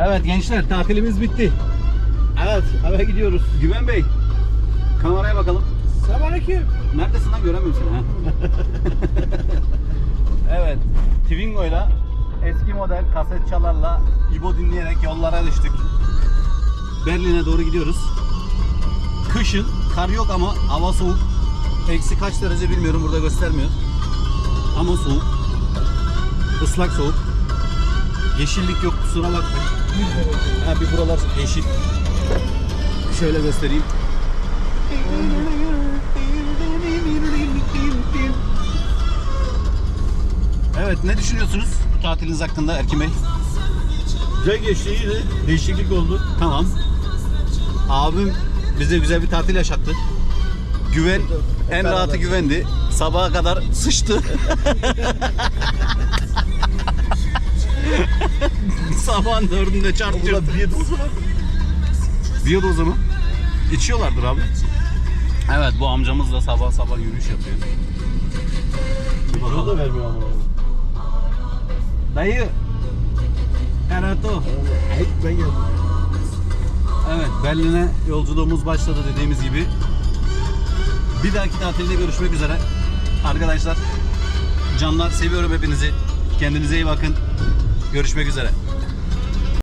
Evet gençler tatilimiz bitti. Evet eve gidiyoruz. Güven Bey kameraya bakalım. Selamünaleyküm. Neredesin lan göremiyorum seni ha. evet Twingo ile eski model kaset çalarla İbo dinleyerek yollara düştük. Berlin'e doğru gidiyoruz. Kışın kar yok ama hava soğuk. Eksi kaç derece bilmiyorum burada göstermiyor. Ama soğuk. Islak soğuk. Yeşillik yok kusura bakmayın. Ha, bir buralar yeşil. Şöyle göstereyim. Evet ne düşünüyorsunuz bu tatiliniz hakkında Erkin Bey? Güzel geçti iyiydi. Değişiklik oldu. Tamam. Abim bize güzel bir tatil yaşattı. Güven en rahatı güvendi. Sabaha kadar sıçtı. Sabahın dördünde çarptı. Burada bir dozu var. Biyodozu mu? İçiyorlardır abi. Evet bu amcamız da sabah sabah yürüyüş yapıyor. Bunu da vermiyor ama. Dayı. Erato. Evet ben geldim. Evet Berlin'e yolculuğumuz başladı dediğimiz gibi. Bir dahaki tatilde görüşmek üzere. Arkadaşlar canlar seviyorum hepinizi. Kendinize iyi bakın. Görüşmek üzere.